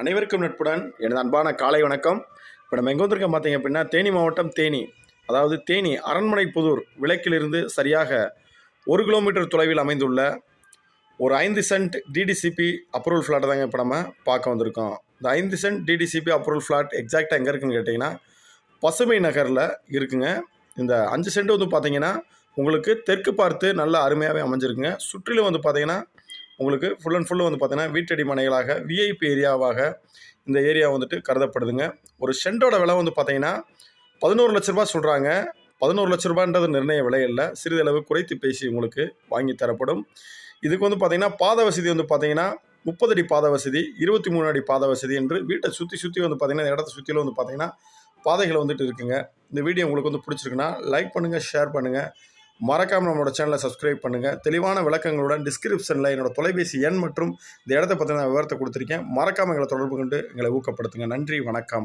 அனைவருக்கும் நட்புடன் எனது அன்பான காலை வணக்கம். இப்போ நம்ம எங்கே வந்திருக்கோம் பார்த்தீங்க அப்படின்னா தேனி மாவட்டம் தேனி. அதாவது தேனி அரண்மனை புதூர் விளக்கிலிருந்து சரியாக ஒரு கிலோமீட்டர் தொலைவில் அமைந்துள்ள ஒரு ஐந்து சென்ட் டிடிசிபி அப்ரூவல் ஃப்ளாட்டை தாங்க இப்போ நம்ம பார்க்க வந்திருக்கோம். இந்த ஐந்து சென்ட் டிடிசிபி அப்ரூவல் ஃப்ளாட் எக்ஸாக்டாக எங்கே இருக்குன்னு கேட்டிங்கன்னா பசுமை நகரில் இருக்குங்க. இந்த அஞ்சு சென்ட் வந்து பார்த்தீங்கன்னா உங்களுக்கு தெற்கு பார்த்து நல்ல அருமையாகவே அமைஞ்சிருக்குங்க. சுற்றிலும் வந்து பார்த்தீங்கன்னா உங்களுக்கு ஃபுல் அண்ட் ஃபுல்லு வந்து பார்த்தீங்கன்னா வீட்டடி மனைகளாக விஐபி ஏரியாவாக இந்த ஏரியா வந்துட்டு கருதப்படுதுங்க. ஒரு சென்டோட விலை வந்து பார்த்தீங்கன்னா பதினோரு லட்ச ரூபா சொல்கிறாங்க பதினோரு லட்ச ரூபான்றது நிர்ணய விலை இல்லை. சிறிதளவு குறைத்து பேசி உங்களுக்கு வாங்கி தரப்படும். இதுக்கு வந்து பார்த்தீங்கன்னா பாத வசதி வந்து பார்த்தீங்கன்னா முப்பது அடி பாத வசதி இருபத்தி மூணு அடி பாத வசதி என்று வீட்டை சுற்றி சுற்றி வந்து பார்த்தீங்கன்னா இடத்த சுற்றிலும் வந்து பார்த்தீங்கன்னா பாதைகள் வந்துட்டு இருக்குங்க. இந்த வீடியோ உங்களுக்கு வந்து பிடிச்சிருக்குன்னா லைக் பண்ணுங்கள் ஷேர் பண்ணுங்கள் மறக்காமல் நம்மளோட சேனலை சப்ஸ்கிரைப் பண்ணுங்கள் தெளிவான விளக்கங்களுடன் டிஸ்கிரிப்ஷனில் என்னோட தொலைபேசி எண் மற்றும் இந்த இடத்த பற்றின விவரத்தை கொடுத்துருக்கேன். மறக்காமல் எங்களை தொடர்பு கொண்டு எங்களை ஊக்கப்படுத்துங்க. நன்றி வணக்கம்.